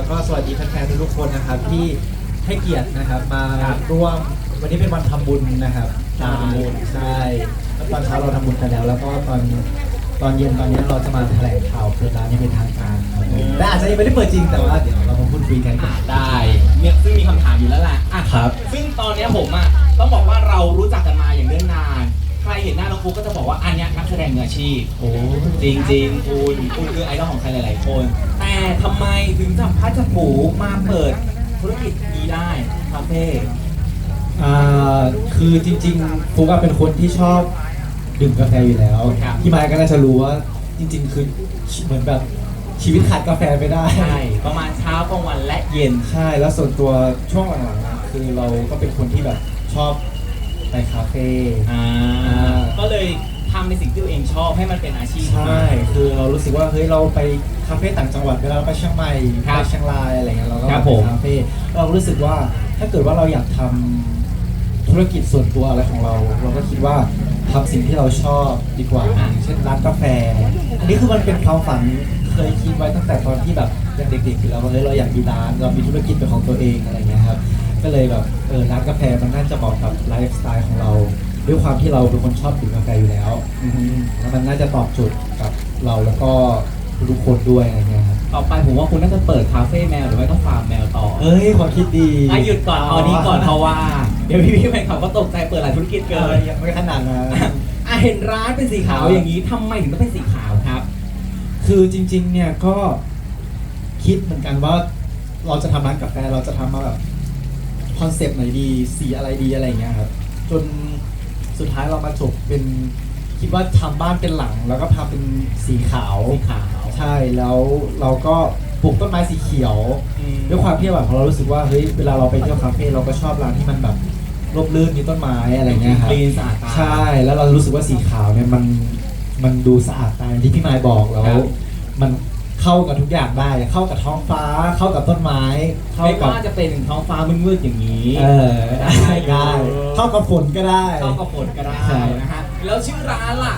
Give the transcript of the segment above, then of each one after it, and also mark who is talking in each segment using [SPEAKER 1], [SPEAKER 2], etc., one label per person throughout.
[SPEAKER 1] แล้วก็สวัสดีแฟนๆทุกๆคนนะครับที่ให้เกียรตินะครับมาร่วมวันนี้เป็นวันทำบุญนะครับ
[SPEAKER 2] ใช่
[SPEAKER 1] ทำบุญใช่แล้วตอนเช้าเราทำบุญกันแล้ว แล้วก็ตอนตอนเย็นตอนนี้เราจะมาแถลงข่าวเปิดร้านอยังเป็นทางการครับผมแต่อาจจะยังไม่ได้เปิดจริงแต่ว่าเดี๋ยวเรามาพูดคุยกัน
[SPEAKER 2] อะได้เนี่ยซึ่งมีคำถามอยู่แล้วแหละอะ
[SPEAKER 1] ครับ
[SPEAKER 2] ซึ่งตอนเนี้ยผมอะต้องบอกว่าเรารู้จักกันมาอย่างเนิ่นนาน ใครเห็นหน้าน้องฟุกก็จะบอกว่าอันเนี้ยนักแสดงมืออาชีพ
[SPEAKER 1] โอ้
[SPEAKER 2] จริงๆคุณคุณคือไอดอลของใครหลาย ๆ คน แต่ทำไมถึงจับพัดจับผูมาเปิดธุรกิจนี้ได้คาเฟ่
[SPEAKER 1] อ่าคือจริงๆฟุกอะเป็นคนที่ชอบดื่มกาแฟอยู่แล้ว
[SPEAKER 2] ครับ
[SPEAKER 1] พี่ไม้ก็น่าจะรู้ว่าจริง ๆ คือเหมือนแบบชีวิตขาดกาแฟไม่ได้
[SPEAKER 2] ใช่ประมาณเช้ากลางวันและเย็น
[SPEAKER 1] ใช่แล้วส่วนตัวช่วงหลังๆอะคือเราก็เป็นคนที่แบบชอบ ไปคาเฟ่
[SPEAKER 2] อ่า
[SPEAKER 1] อ่า
[SPEAKER 2] ก็เลยทำในสิ่งที่ตัวเองชอบให้มันเป็นอาชีพ
[SPEAKER 1] ใช่คือเรารู้สึกว่าเฮ้ยเราไปคาเฟ่ต่างจังหวัดเวลาเราไปเชียงใหม่
[SPEAKER 2] ครับ
[SPEAKER 1] ไปเชียงรายอะไรเงี้ยเราก็
[SPEAKER 2] ครับ
[SPEAKER 1] ไป
[SPEAKER 2] ผม
[SPEAKER 1] คาเฟ่เรารู้สึกว่าถ้าเกิดว่าเราอยากทำธุรกิจส่วนตัวอะไรของเรา เราก็คิดว่าทำสิ่งที่เราชอบดีกว่าอย่างเช่นร้านกาแฟ อันนี้คือมันเป็นความฝันเคยคิดไว้ตั้งแต่ตอนที่แบบยังเด็กๆอยู่แล้วว่าเฮ้ยเราอยากมีร้านเรามีธุรกิจเป็นของตัวเองอะไรเงี้ยครับ ก็เลยแบบเออร้านกาแฟมันน่าจะเหมาะกับไลฟ์สไตล์ของเรา ด้วยความที่เราเป็นคนชอบดื่มกาแฟอยู่แล้วอือฮึแล้วมันน่าจะตอบโจทย์กับเราแล้วก็ทุกคนด้วยอะไรเงี้ยครับ
[SPEAKER 2] ต่อไปผมว่าคุณน่าจะเปิดคาเฟ่แมวหรือไม่ก็ฟาร์มแมวต่อ
[SPEAKER 1] เอ้ยความคิดดี
[SPEAKER 2] อะหยุดก่อนเอานี้ก่อนเพราะว่า เดี๋ยวพี่พี่ๆแฟนคลับก็ตกใจเปิดหลายธุรกิจ
[SPEAKER 1] เกิ
[SPEAKER 2] เกิ
[SPEAKER 1] น
[SPEAKER 2] น
[SPEAKER 1] ยังไม่ขนาดนั้น
[SPEAKER 2] อะเห็นร้านเป็นสีขาวอย่างนี้ทำไมถึงต้องเป็นสีขาวครับ
[SPEAKER 1] คือจริง ๆ เนี่ยก็คิดเหมือนกันว่าเราจะทำร้านกาแฟเราจะทำมาแบบ คอนเซปต์ไหนดีสีอะไรดีอะไรเงี้ยครับ จนสุดท้ายเรามาจบเป็นคิดว่าทำบ้านเป็นหลัง แล้วก็ทำเป็นสีขาว
[SPEAKER 2] สีขาว
[SPEAKER 1] ใช่แล้วเราก็ปลูกต้นไม้สีเขียว
[SPEAKER 2] อืม
[SPEAKER 1] ด้วยความที่แบบเรารู้สึกว่าเฮ้ยเวลาเราไปเที่ยวคาเฟ่เราก็ชอบร้านที่มันแบบร่มรื่นมีต้นไม้อะไรเงี้ยครับ
[SPEAKER 2] คลีนสะอาดตา
[SPEAKER 1] ใช่แล้วเรารู้สึกว่าสีขาวเนี่ยมันมันดูสะอาดตาอย่างที่พี่มายบอกแล้ว
[SPEAKER 2] ครับ
[SPEAKER 1] มัน เข้ากับทุกอย่างได้ เข้ากับท้องฟ้า เข้ากับต้นไม้ เข้า
[SPEAKER 2] ไม่
[SPEAKER 1] กับ
[SPEAKER 2] ว่าจะเป็นท้องฟ้ามืดๆอย่างนี้
[SPEAKER 1] เออได้ได้เข้ากับฝนก็ได้
[SPEAKER 2] เข้ากับฝนก็ได้
[SPEAKER 1] ใช่
[SPEAKER 2] นะฮะแล้วชื่อร้านล่ะ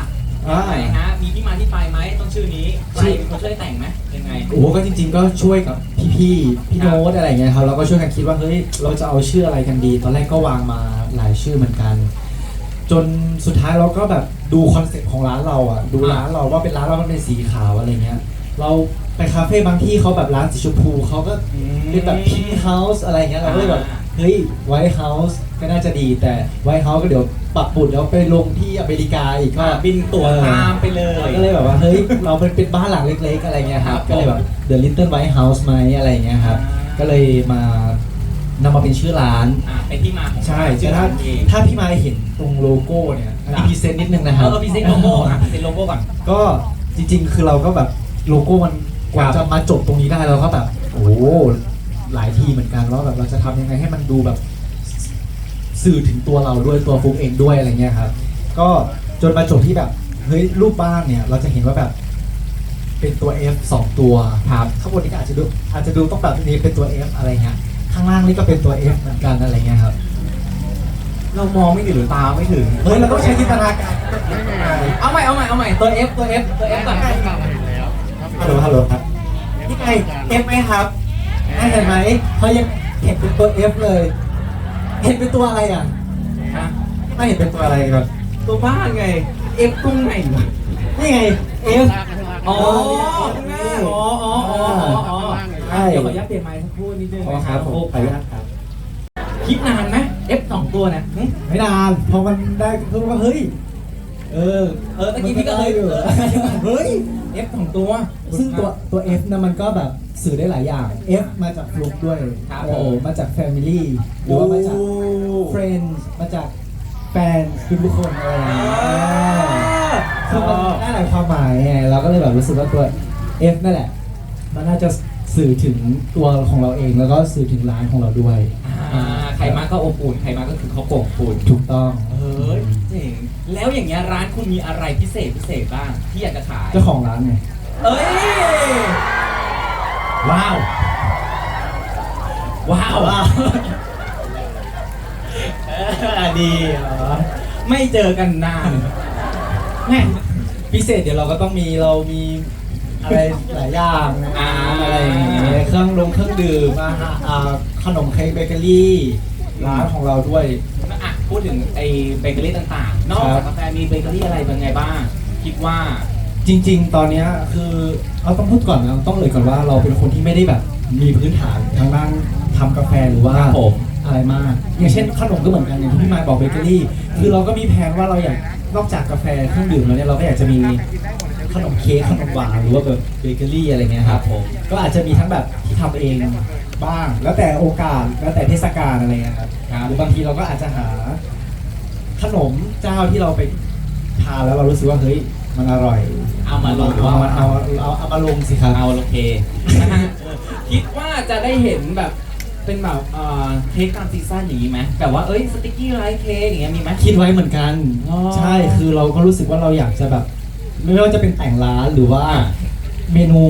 [SPEAKER 1] อ่า
[SPEAKER 2] ยังไงฮะมีที่มาที่ไปไหมต้องชื่อนี้ใคร
[SPEAKER 1] ชื่อ
[SPEAKER 2] เป็นคนช่วยแต่งไหมยังไง
[SPEAKER 1] โอ้โหก็จริง ๆ ก็ช่วยกับพี่ๆพี่
[SPEAKER 2] ครับ
[SPEAKER 1] โน้ตอะไรเงี้ยครับเราก็ช่วยกันคิดว่าเฮ้ยเราจะเอาชื่ออะไรกันดี ตอนแรกก็วางมาหลายชื่อเหมือนกัน จนสุดท้ายเราก็แบบดูคอนเซ็ปต์ของร้านเราอะดูร้านเราว่าเป็นร้านเรามันเป็นสีขาวอะไรเงี้ย เราไปคาเฟ่บางที่เขาแบบร้านสีชมพูเขาก็เป็นแบบพิงค์เฮาส์อะไรเงี้ยเราก็เลยแบบ
[SPEAKER 2] อ่า
[SPEAKER 1] เฮ้ยไวท์เฮาส์ก็น่าจะดีแต่ไวท์เฮาส์ก็เดี๋ยวปักปุดแล้วไปลงที่อเมริกาอีกก็
[SPEAKER 2] อะบินตั๋วตามไปเลย
[SPEAKER 1] ก็เลยแบบว่าเฮ้ยเราเป็นเป็นบ้านหลังเล็กๆอะไรเงี้ยครั
[SPEAKER 2] ครับบ
[SPEAKER 1] ก็เลยแบบ The Little White House ไหมอะไรเงี้ยครับ
[SPEAKER 2] อ่า
[SPEAKER 1] ก็เลยมานำมาเป็นชื่อร้าน
[SPEAKER 2] อะเป็นที่มาของ
[SPEAKER 1] ใช่
[SPEAKER 2] ชื่
[SPEAKER 1] แต่
[SPEAKER 2] อ
[SPEAKER 1] ถ้า
[SPEAKER 2] ร้านเอง
[SPEAKER 1] ถ้าพี่มายเห็นตรงโลโก้เนี่ยอัน
[SPEAKER 2] ครั
[SPEAKER 1] นี้
[SPEAKER 2] บ
[SPEAKER 1] พรีเซนต์นิดนึงนะค
[SPEAKER 2] เอ
[SPEAKER 1] รับ
[SPEAKER 2] อพรีเซนต์โลโก้อะพรีเซนต์โลโก้ก่อน
[SPEAKER 1] ก็จริงๆ คือเราก็แบบ โลโก้มันกว่า
[SPEAKER 2] ครับ
[SPEAKER 1] จะมาจบตรงนี้ได้เราก็แบบโอ้โหหลายทีเหมือนกันว่าแบบเราจะทำยังไงให้มันดูแบบสื่อถึงตัวเราด้วยตัวฟุกเองด้วยอะไรเงี้ยครับ ก็จนมาจบที่แบบเฮ้ยรูปบ้านเนี่ย เราจะเห็นว่าแบบ เป็นตัว F สองตัวครับข้างบนนี้ก็อาจจะดูอาจจะดูต้องแบบนี้เป็นตัว F อะไรเงี้ยข้างล่างนี่ก็เป็นตัว F เหมือนกันอะไรเงี้ยครับ
[SPEAKER 2] เรามองไม่ถึงหรือตาไม่ถึง
[SPEAKER 1] เฮ้ยเราต้องใช้จินตนาการ
[SPEAKER 2] เอาใหม่เอาใหม่เอาใหม่ตัว F ตัว F ตัว F ก่อน
[SPEAKER 1] ฮัลโหลฮัลโหลครับนี่ไง F ไหมครับอะเห็นไหมเขายังเห็นเป็นตัว F เลย เห็นเป็นตัวอะไรอะ
[SPEAKER 2] ฮะ
[SPEAKER 1] ไม่เห็นเป็นตัวอะไรก่อน
[SPEAKER 2] ตัวบ้านไง F ตรงไหนวะ
[SPEAKER 1] นี่ไง F
[SPEAKER 2] อ๋อข้างหน้าอ๋ออ๋ออ๋ออ๋อ
[SPEAKER 1] ใช่
[SPEAKER 2] เดี๋ยวขออนุญาตเปลี่ยนไมค์สักครู่นิดนึง
[SPEAKER 1] อ๋อ
[SPEAKER 2] นะครับ
[SPEAKER 1] ผม
[SPEAKER 2] โอ้
[SPEAKER 1] ขออนุญาตครับ
[SPEAKER 2] คิดนานไหม F สองตัวนะหึ
[SPEAKER 1] ไม่นานพอมันได้คือว่าเฮ้ย เออ
[SPEAKER 2] เออตะกี้พี่ก็เคย
[SPEAKER 1] มันได้อยู่
[SPEAKER 2] เออเฮ้ย F สองตัว
[SPEAKER 1] ซึ่งตัวตัว F นะมันก็แบบสื่อได้หลายอย่าง F มาจากฟลุกด้วย
[SPEAKER 2] ครับ
[SPEAKER 1] เออ
[SPEAKER 2] ผม
[SPEAKER 1] มาจาก Family หรือว่ามาจาก Friends มาจากแฟนทุกๆคนอะไรอย่างเงี้ยคือมันได้หลายความหมายไงเราก็เลยแบบรู้สึกว่าตัว F นั่นแหละ มันน่าจะสื่อถึงตัวของเราเองแล้วก็สื่อถึงร้านของเราด้วย
[SPEAKER 2] อ่าใครมาก็อบอุ่น ใครมาก็คือเขาโป่งฝุ่น
[SPEAKER 1] ถูกต้อง
[SPEAKER 2] เฮ้ย เจ๋งแล้วอย่างเงี้ยร้านคุณมีอะไรพิเศษพิเศษบ้างที่อยากจะขาย
[SPEAKER 1] เจ้าของร้านไง
[SPEAKER 2] เอ้ย ว้าว ว้าวว้าวเออดีเหรอไม่เจอกันนาน
[SPEAKER 1] แม่พิเศษเดี๋ยวเราก็ต้องมีเรามีอะไรหลายอย่างนะ
[SPEAKER 2] อ่า
[SPEAKER 1] อะไรอย่างเงี้ยเครื่องดงเครื่องดื่มอาหารอ่าขนมเค้กเบเกอรี่ร้านของเราด้วย
[SPEAKER 2] อะ พูดถึงไอ้เบเกอรี่ต่างๆ นอก
[SPEAKER 1] ครั
[SPEAKER 2] จาก
[SPEAKER 1] บ
[SPEAKER 2] กาแฟมีเบเกอรี่อะไรเป็นไงบ้าง คิดว่า
[SPEAKER 1] จริง ๆ ตอนเนี้ยคือเราต้องพูดก่อนนะต้องเลยก่อนว่าเราเป็นคนที่ไม่ได้แบบมีพื้นฐานทางด้านทำกาแฟหรือว่า
[SPEAKER 2] ครับผม
[SPEAKER 1] อะไรมาก อย่างเช่นขนมก็เหมือนกันอย่างที่พี่มายบอกเบเกอรี่ คือเราก็มีแผนว่าเราอยากนอกจากกาแฟเครื่องดื่มแล้วเนี่ยเราก็อยากจะมี ขนมเค้กขนมหวานหรือว่าแบบเบเกอรี่อะไรเงี้ยครับ
[SPEAKER 2] ผม
[SPEAKER 1] ก็อาจจะมีทั้งแบบที่ทำเองบ้าง แล้วแต่โอกาสแล้วแต่เทศกาลอะไรเงี้ยครับ
[SPEAKER 2] ครับ
[SPEAKER 1] หรือบางทีเราก็อาจจะหา ขนมเจ้าที่เราไปทานแล้วเรารู้สึกว่าเฮ้ยมันอร่อย
[SPEAKER 2] เอามาลง
[SPEAKER 1] เอามาเอาเอาเอามาลงสิครับ
[SPEAKER 2] เอาโอเคนะฮะเออคิดว่าจะได้เห็นแบบเป็นแบบเอ่อเค้กตามซีซั่นอย่างนี้ไหมแบบว่าเอ้ยสติ๊กกี้ไลท์เค้กอย่างเงี้ยมีไหม
[SPEAKER 1] คิดไว้เหมือนกัน
[SPEAKER 2] อ๋อ
[SPEAKER 1] ใช่คือเราก็รู้สึกว่าเราอยากจะแบบ ไม่ว่าจะเป็นแต่งร้านหรือว่า
[SPEAKER 2] อ่า
[SPEAKER 1] เมนู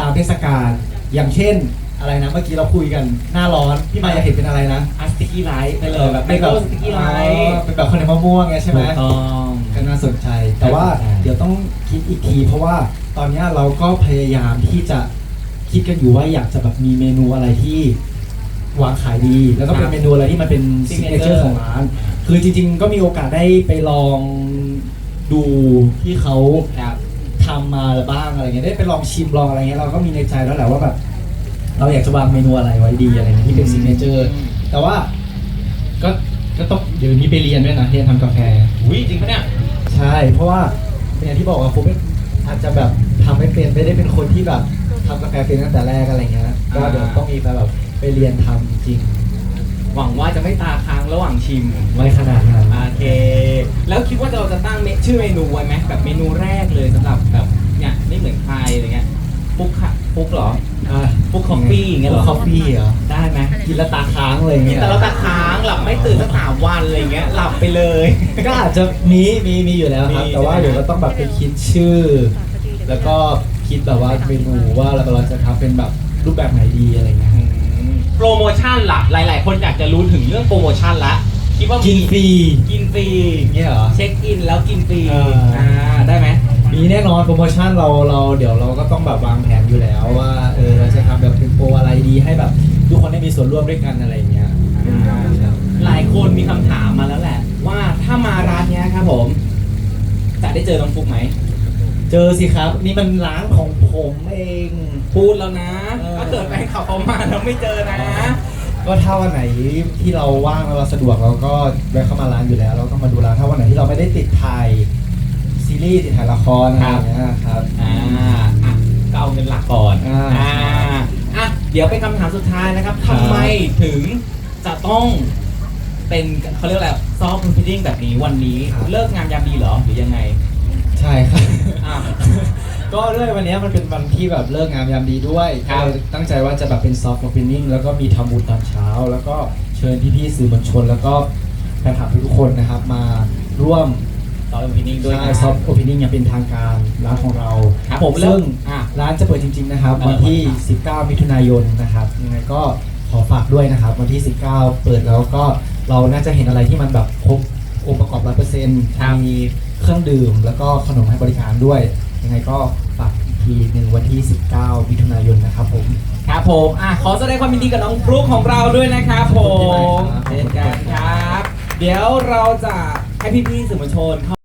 [SPEAKER 1] ตามเทศกาลอย่างเช่นอะไรนะเมื่อกี้เราคุยกันหน้าร้อนพี่มายอยากเห็นเป็นอะไรนะ
[SPEAKER 2] อะสติ๊กกี้ไลท์ไปเลยแบบ
[SPEAKER 1] เป็น
[SPEAKER 2] เบโก้สติ๊กกี้ไลท์
[SPEAKER 1] อ๋อเป็นแบบขนมมะม่วงไงใช่ไหม
[SPEAKER 2] ถูกต้อง
[SPEAKER 1] ก็น่าสนใจ แต่ว่า
[SPEAKER 2] ใช่
[SPEAKER 1] เดี๋ยวต้องคิดอีกที เพราะว่าตอนเนี้ยเราก็พยายามที่จะคิดกันอยู่ว่าอยากจะแบบมีเมนูอะไรที่วางขายดี แล้วก็เป็นเมนูอะไรที่มันเป็นซิกเนเจอร์ของร้าน คือจริง ๆ ก็มีโอกาสได้ไปลอง ดูที่เขา
[SPEAKER 2] ครับ
[SPEAKER 1] ทำมาบ้างอะไรเงี้ยได้ไปลองชิมลองอะไรเงี้ยเราก็มีในใจแล้วแหละว่าแบบเราอยากจะวางเมนูอะไรไว้ดีอะไรเงี้ยที่เป็นซิกเนเจอร์
[SPEAKER 2] อืม
[SPEAKER 1] แต่ว่าก็ก็ต้องเดี๋ยวนี้ไปเรียนด้วยนะเรียนทำกาแฟ
[SPEAKER 2] อุ้ยจริงปะเนี่ย
[SPEAKER 1] ใช่ เพราะว่าอย่างที่บอกว่าผมอาจจะแบบทำไม่เป็นไม่ได้เป็นคนที่แบบทำกาแฟเป็นตั้งแต่แรกอะไรเงี้ยก็เดี๋ยวต้องมีไปแบบไปเรียนทำจริง
[SPEAKER 2] หวังว่าจะไม่ตาค้างระหว่างชิม
[SPEAKER 1] ไม่ขนาดนั้น
[SPEAKER 2] โอเค แล้วคิดว่าเราจะตั้งเมชื่อเมนูไว้ไหมแบบเมนูแรกเลยสำหรับแบบเนี่ยไม่เหมือนใครอะไรเงี้ยปุ๊กค่ะปุ๊กเหรอ
[SPEAKER 1] อะ
[SPEAKER 2] ปุ๊ก coffee อย่างเงี้ยเหรอ
[SPEAKER 1] คอฟฟี่เหรอ
[SPEAKER 2] ได้ไหม
[SPEAKER 1] กินแล้วตาค้างเลย
[SPEAKER 2] กิน
[SPEAKER 1] เงี้ย
[SPEAKER 2] แต่เราตาค้างหลับไม่ตื่นสักสามวันอะไรเงี้ยหลับไปเลย
[SPEAKER 1] ก็อาจจะมีมีมีอยู่แล้วครับ
[SPEAKER 2] มี
[SPEAKER 1] แต่ว่า
[SPEAKER 2] ใช่ไหม
[SPEAKER 1] เดี๋ยวเราต้องแบบไปคิดชื่อ แล้วก็คิดแบบว่าเมนูว่าเราเราจะทำเป็นแบบรูปแบบไหนดีอะไรเงี้ย
[SPEAKER 2] โปรโมชั่นล่ะหลาย ๆ คนอยากจะรู้ถึงเรื่องโปรโมชั่นละคิดว่า
[SPEAKER 1] กิ
[SPEAKER 2] กิ
[SPEAKER 1] นฟรี
[SPEAKER 2] กินฟรี
[SPEAKER 1] อย่างเงี้ยเหรอ
[SPEAKER 2] เช็คอินแล้วกินฟรี
[SPEAKER 1] เอออ่
[SPEAKER 2] อ่าได้ไหม
[SPEAKER 1] มีแน่นอนโปรโมชั่นเราเราเดี๋ยวเราก็ต้องแบบวางแผนอยู่แล้วว่าเออเราจะทำแบบเป็นโปรอะไรดีให้แบบทุกคนได้มีส่วนร่วมด้วยกันอะไรอย่างเงี้ยครับ
[SPEAKER 2] หลายคนมีคำถามมาแล้วแหละ ว่าถ้ามาร้านเนี้ยครับผม จะได้เจอน้องฟุกไหม
[SPEAKER 1] เจอสิครับ นี่มันร้านของผ มเอง
[SPEAKER 2] พูดแล้วนะ
[SPEAKER 1] เออ
[SPEAKER 2] ถ้าเกิดแฟนขับเขามาแล้วไม่เจอนะ
[SPEAKER 1] ก็ถ้าวันไหนที่เราว่างแล้วเราสะดวกเราก็แวะเข้ามาร้านอยู่แล้ว เราก็มาดูร้านถ้าวันไหนที่เราไม่ได้ติดถ่ายซีรีส์ติดถ่ายละครอะไรอย่างเงี้ยครับ
[SPEAKER 2] อ่าอะก็เอาเงินหลักก่อน
[SPEAKER 1] อ่า
[SPEAKER 2] อะเดี๋ยวเป็นคำถามสุดท้ายนะครับ
[SPEAKER 1] ครับ
[SPEAKER 2] ทำไมถึงจะต้องเป็นเขาเรียกอะไรซอฟต์พิดิ้งแบบนี้วันนี้ เลิกงามยามดีเหรอหรือยังไง
[SPEAKER 1] ใช่ครับ
[SPEAKER 2] อะ
[SPEAKER 1] ก็ด้วยวันนี้มันเป็นวันที่แบบเลิกงามยามดีด้วย
[SPEAKER 2] ครับ
[SPEAKER 1] ก็เลยตั้งใจว่าจะแบบเป็นซอฟต์โอเพนนิ่งแล้วก็มีทำบุญตอนเช้า แล้วก็เชิญพี่ๆสื่อมวลชน แล้วก็แฟนคลับทุกๆคนนะครับมาร่วม
[SPEAKER 2] ซอฟต์พิดิ้งด้วย
[SPEAKER 1] ใช่
[SPEAKER 2] นะ
[SPEAKER 1] ซอฟต์โอเพนนิ่งอย่างเป็นทางการร้านของเรา
[SPEAKER 2] ครับผม
[SPEAKER 1] ซึ่ง
[SPEAKER 2] อะ
[SPEAKER 1] ร้านจะเปิดจริง ๆนะครับ
[SPEAKER 2] เออ
[SPEAKER 1] วันที่
[SPEAKER 2] วันที่
[SPEAKER 1] 19 มิถุนายนนะครับยังไงก็ขอฝากด้วยนะครับ วันที่ 19 เปิดแล้วก็เราน่าจะเห็นอะไรที่มันแบบครบองค์ประกอบร้อยเปอร์เซ็นต์มีเค รื่องดื่ม แล้วก็ขนมให้บริการด้วย ยังไงก็ฝากอีกทีหนึ่งวันที่ 19มิถุนายนนะครับผม
[SPEAKER 2] ครับผมอะขอแสดงความยินดีกับน้องฟลุ๊กของเราด้วยนะครับผ
[SPEAKER 1] ขอบคุณ
[SPEAKER 2] ม
[SPEAKER 1] มาครับ
[SPEAKER 2] เช่นกันครับ เดี๋ยวเราจะให้พี่ๆสื่อมวลชนเข้า